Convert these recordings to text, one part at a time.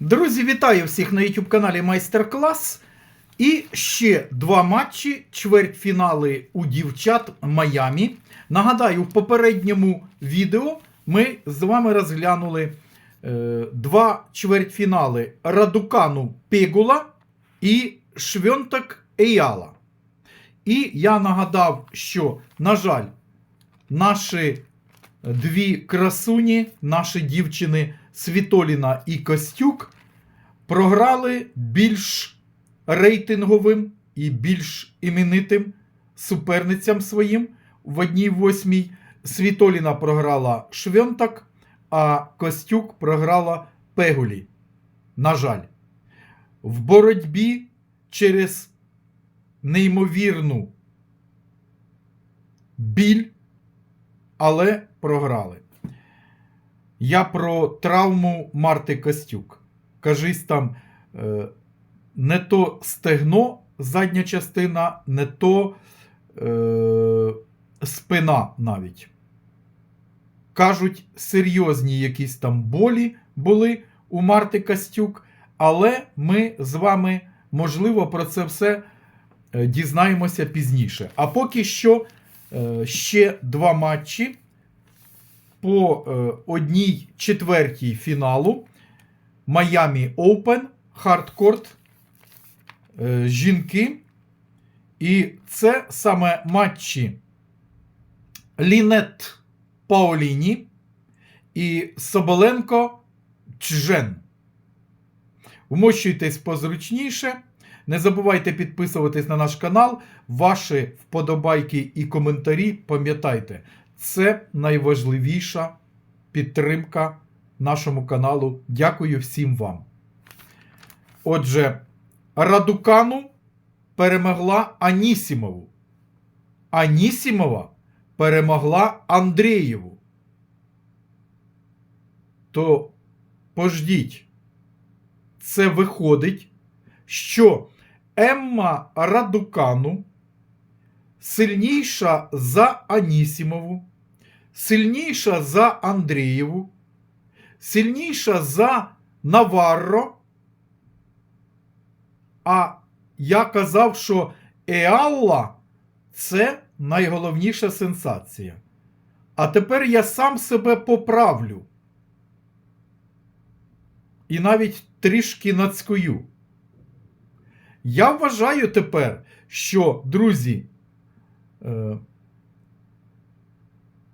Друзі, вітаю всіх на YouTube каналі Майстер-клас. І ще два матчі чвертьфінали у дівчат Майамі. Нагадаю, в попередньому відео ми з вами розглянули е, два чвертьфінали Радукану Пегула і Швьонтак Еяла. І я нагадав, що, на жаль, наші дві красуні, наші дівчини Світоліна і Костюк програли більш рейтинговим і більш іменитим суперницям своїм в одній восьмій. Світоліна програла Швьонтак, а Костюк програла Пегулі. На жаль, в боротьбі через неймовірну біль, але програли. Я про травму Марти Костюк. Кажись там, е, не то стегно, задня частина, не то е, спина навіть. Кажуть, серйозні якісь там болі були у Марти Костюк, але ми з вами, можливо, про це все е, дізнаємося пізніше. А поки що е, ще два матчі по е, одній четвертій фіналу Miami Open Hardcourt е, жінки. І це саме матчі Лінет Паоліні і Соболенко Чжен. Вмощуйтесь позручніше. Не забувайте підписуватись на наш канал. Ваші вподобайки і коментарі, пам'ятайте, це найважливіша підтримка нашому каналу. Дякую всім вам. Отже, Радукану перемогла Анісімову. Анісімова перемогла Андрієву. То пождіть, це виходить, що Емма Радукану сильніша за Анісімову, сильніша за Андрієву, сильніша за Наварро. А я казав, що Еалла це найголовніша сенсація. А тепер я сам себе поправлю. І навіть трішки нацькую. Я вважаю тепер, що, друзі,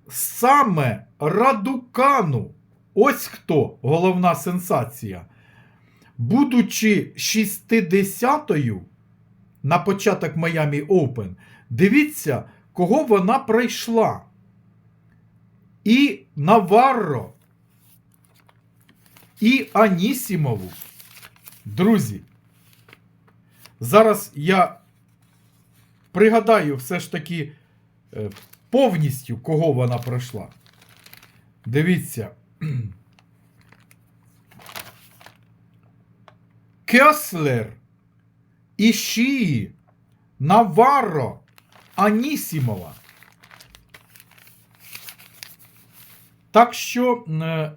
саме Радукану, ось хто головна сенсація, будучи 60-ю на початок Miami Open, дивіться, кого вона пройшла. І Наварро, і Анісімову. Друзі, зараз я пригадаю все ж таки е, повністю, кого вона пройшла. Дивіться. Кеслер, Ішії, Наварро, Анісімова. Так що, е,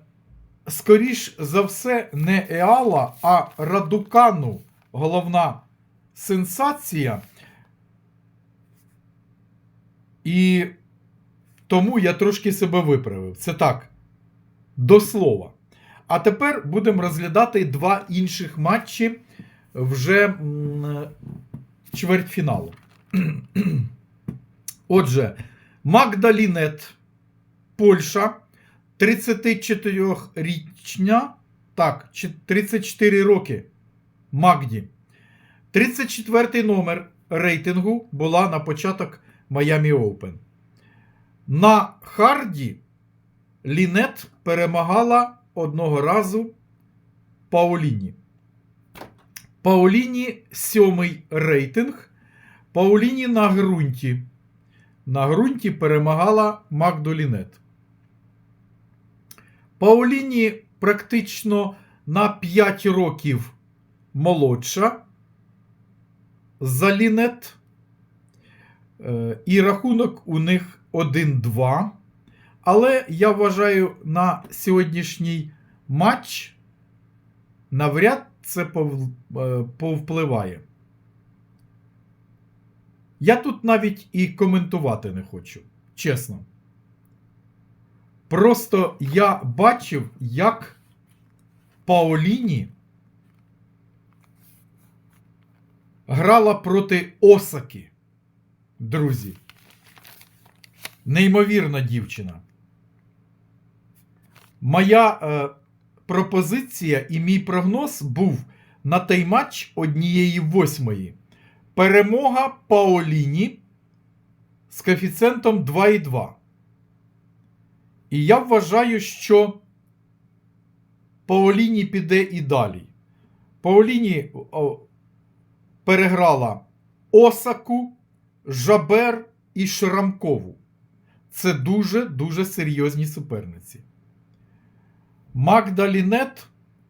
скоріш за все, не Еала, а Радукану головна сенсація. І тому я трошки себе виправив. Це так, до слова. А тепер будемо розглядати два інших матчі вже чвертьфіналу. Отже, Магдалінет, Польща, 34-річна, так, чи- 34 роки Магді. 34 номер рейтингу була на початок Miami Open. На Харді Лінет перемагала одного разу Пауліні. Пауліні сьомий рейтинг. Пауліні на ґрунті. На ґрунті перемагала Магду Лінет. Пауліні практично на 5 років молодша за Лінет. Е, І рахунок у них 1-2. Але я вважаю на сьогоднішній матч навряд це е, повпливає. Я тут навіть і коментувати не хочу, чесно. Просто я бачив, як Паоліні грала проти Осаки. Друзі. Неймовірна дівчина. Моя е, пропозиція і мій прогноз був на той матч однієї восьмої. Перемога Паоліні з коефіцієнтом 2,2. І я вважаю, що Паоліні піде і далі. Паоліні переграла Осаку, Жабер і Шрамкову. Це дуже-дуже серйозні суперниці. Магдалінет,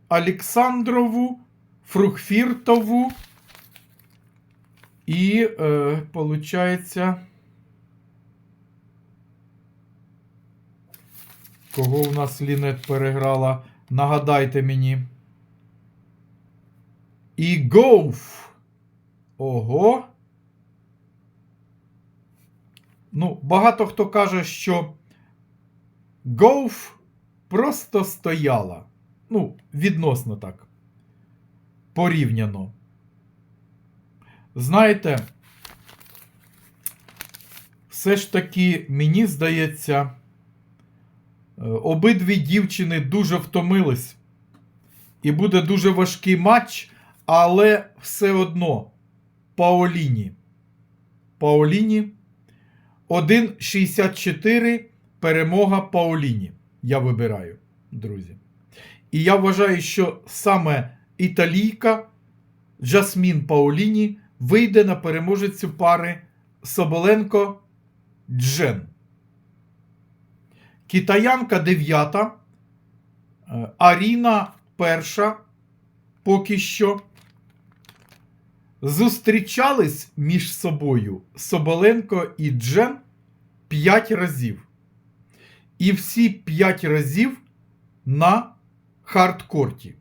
Олександрову, Фрухфіртову і, е, получається, кого в нас Лінет переграла? Нагадайте мені. І Гоуф. Ого. Ну, багато хто каже, що Гоуф просто стояла. Ну, відносно так. Порівняно. Знаєте, все ж таки, мені здається, е, обидві дівчини дуже втомились. І буде дуже важкий матч, але все одно Паоліні. Паоліні 1,64 перемога Паоліні. Я вибираю, друзі. І я вважаю, що саме італійка Джасмін Паоліні вийде на переможецю пари Соболенко Джен. Китаянка 9. Аріна перша. Поки що. Зустрічались між собою Соболенко і Джен 5 разів. І всі 5 разів на хардкорті.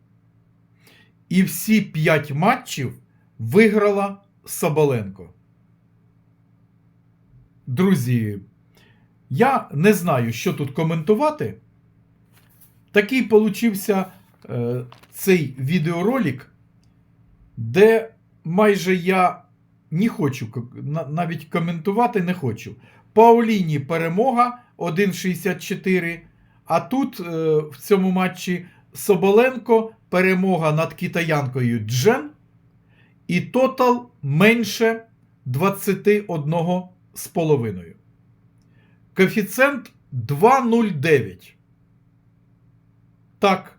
І всі 5 матчів виграла Соболенко. Друзі, я не знаю, що тут коментувати. Такий получився е, цей відеоролик, де майже я не хочу навіть коментувати не хочу. Пауліні перемога 1,64. А тут е, в цьому матчі Соболенко перемога над китаянкою Джен. І тотал менше 21,5. Коефіцієнт 2,09. Так,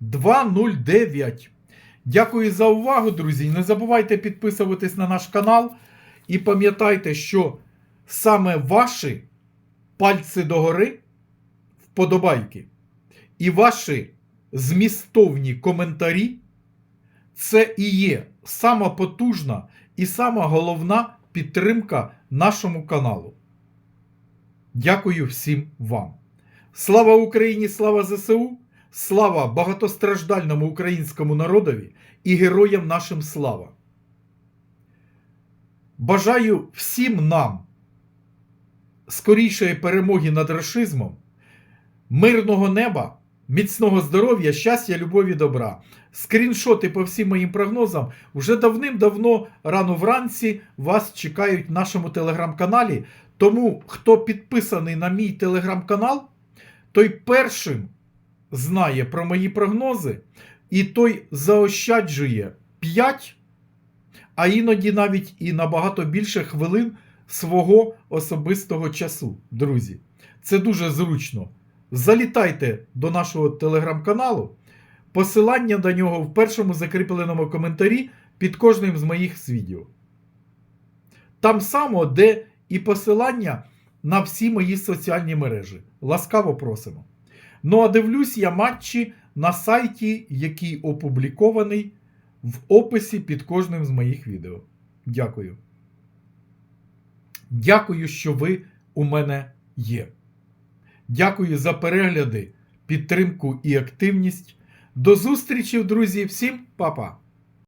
2,09. Дякую за увагу, друзі. Не забувайте підписуватись на наш канал. І пам'ятайте, що саме ваші пальці догори, вподобайки, і ваші змістовні коментарі це і є сама потужна і сама головна підтримка нашому каналу. Дякую всім вам. Слава Україні! Слава ЗСУ! Слава багатостраждальному українському народові і героям нашим слава! Бажаю всім нам скорішої перемоги над рашизмом, мирного неба, міцного здоров'я, щастя, любові, добра. Скріншоти по всім моїм прогнозам вже давним-давно рано вранці вас чекають в нашому телеграм-каналі. Тому, хто підписаний на мій телеграм-канал, той першим знає про мої прогнози, і той заощаджує 5, а іноді навіть і набагато більше хвилин свого особистого часу, друзі. Це дуже зручно. Залітайте до нашого телеграм-каналу. Посилання до нього в першому закріпленому коментарі під кожним з моїх відео. Там само, де і посилання на всі мої соціальні мережі. Ласкаво просимо. Ну а дивлюсь я матчі на сайті, який опублікований в описі під кожним з моїх відео. Дякую. Дякую, що ви у мене є. Дякую за перегляди, підтримку і активність. До зустрічі, друзі, всім па-па!